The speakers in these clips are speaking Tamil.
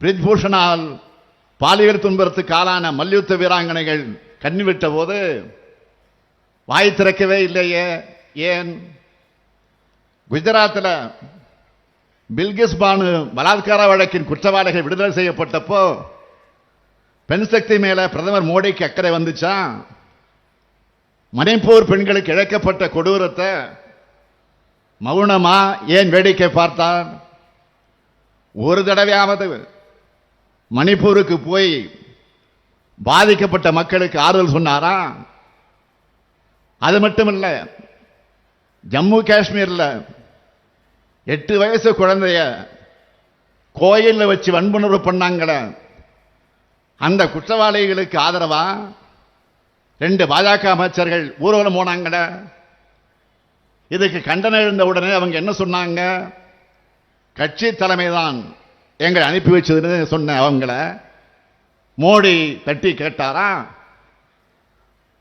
பிரிஜ்பூஷனால் பாலியல் துன்பத்துக்கு ஆளான மல்யுத்த வீராங்கனைகள் கண்ணிவிட்ட போது வாய் திறக்கவே இல்லையே. ஏன்? குஜராத்தில் பில்கிஸ் பானு பலாத்கார வழக்கின் குற்றவாளிகள் விடுதலை செய்யப்பட்டப்போ பெண் சக்தி மேலே பிரதமர் மோடிக்கு அக்கறை வந்துச்சா? மணிப்பூர் பெண்களுக்கு இழைக்கப்பட்ட கொடூரத்தை மௌனமா ஏன் வேடிக்கை பார்த்தார்? ஒரு தடவையாவது மணிப்பூருக்கு போய் பாதிக்கப்பட்ட மக்களுக்கு ஆறுதல் சொன்னாரா? அது மட்டுமல்ல ஜம்மு காஷ்மீரில் எட்டு வயசு குழந்தைய கோயிலில் வச்சு வன்புணர்வு பண்ணாங்கள அந்த குற்றவாளிகளுக்கு ஆதரவா? ரெண்டு பாஜக அமைச்சர்கள் ஊர்வலம் போனாங்கட இதுக்கு கண்டனம் எழுந்த உடனே அவங்க என்ன சொன்னாங்க? கட்சி தலைமைதான் எங்களை அனுப்பி வச்சதுன்னு சொன்ன அவங்கள மோடி தட்டி கேட்டாரா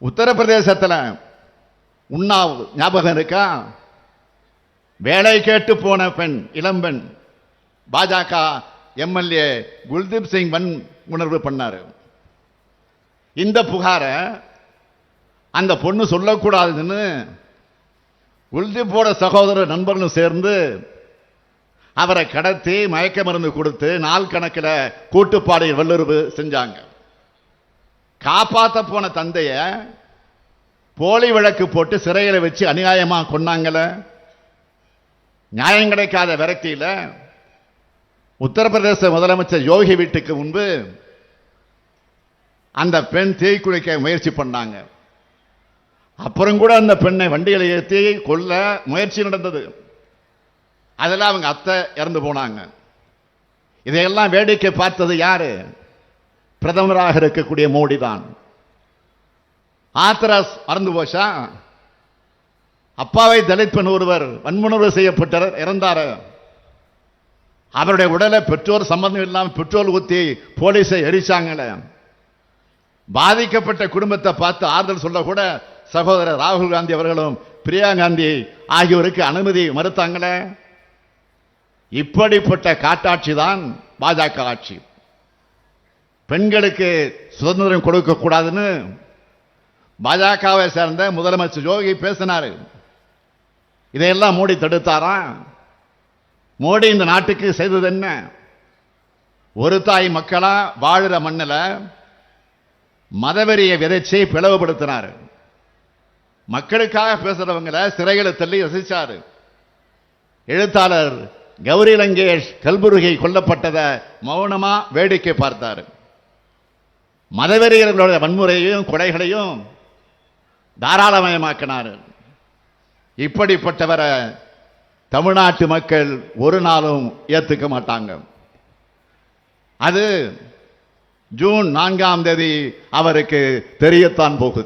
உத்தரப்பிரதேசத்தில் உண்ணாவ் ஞாபகம் இருக்கா? வேலை கேட்டு போன பெண் இளம்பெண் பாஜக எம்எல்ஏ குல்தீப் சிங் வன் உணர்வு பண்ணார். இந்த புகாரை அந்த பொண்ணு சொல்லக்கூடாதுன்னு குல்தீப்போட சகோதரர் நண்பர்களும் சேர்ந்து அவரை கடத்தி மயக்க மருந்து கொடுத்து நாள் கணக்கில் கூட்டுப்பாடை வல்லுறவு செஞ்சாங்க. காப்பாற்ற போன தந்தைய போலி வழக்கு போட்டு சிறையில் வச்சு அநியாயமாக கொண்டாங்கள நியாயம் கிடைக்காத விரக்தியில் உத்தரப்பிரதேச முதலமைச்சர் யோகி வீட்டுக்கு முன்பு அந்த பெண் தீக்குளிக்க முயற்சி பண்ணாங்க. அப்புறம் கூட அந்த பெண்ணை வண்டியில் ஏற்றி கொல்ல முயற்சி நடந்தது. அதில் அவங்க அத்தை இறந்து போனாங்க. இதையெல்லாம் வேடிக்கை பார்த்தது யாரு? பிரதமராக இருக்கக்கூடிய மோடி தான் ஆத்ராஸ் மறந்து போச்சா? அப்பாவை தலித் பெண் ஒருவர் வன்முணர்வு செய்யப்பட்டார் இறந்தார். அவருடைய உடலை பெற்றோர் சம்பந்தம் இல்லாமல் பெட்ரோல் ஊற்றி போலீஸை எரிச்சாங்களே பாதிக்கப்பட்ட குடும்பத்தை பார்த்து ஆறுதல் சொல்லக்கூட சகோதரர் ராகுல் காந்தி அவர்களும் பிரியா காந்தி ஆகியோருக்கு அனுமதி மறுத்தாங்களே. இப்படிப்பட்ட காட்டாட்சி தான் பாஜக ஆட்சி. பெண்களுக்கு சுதந்திரம் கொடுக்க கூடாதுன்னு பாஜகவை சேர்ந்த முதலமைச்சர் யோகி பேசினார். இதையெல்லாம் மோடி தடுத்தாரா? மோடி இந்த நாட்டுக்கு செய்தது என்ன? ஒரு தாய் மக்களா வாழுற மண்ணில் மதவெறியை விதைச்சி பிளவுபடுத்தினார். மக்களுக்காக பேசுறவங்களை சிறைகளை தள்ளி ரசித்தார் எழுத்தாளர் கௌரி லங்கேஷ் கல்புருகை கொல்லப்பட்டதை மௌனமாக வேடிக்கை பார்த்தார். மதவெறியர்களுடைய வன்முறையையும் கொலைகளையும் தாராளமயமாக்கினார். இப்படிப்பட்டவரை தமிழ்நாட்டு மக்கள் ஒரு நாளும் ஏற்றுக்க மாட்டாங்க. அது ஜூன் நான்காம் தேதி அவருக்கு தெரியத்தான் போகுது.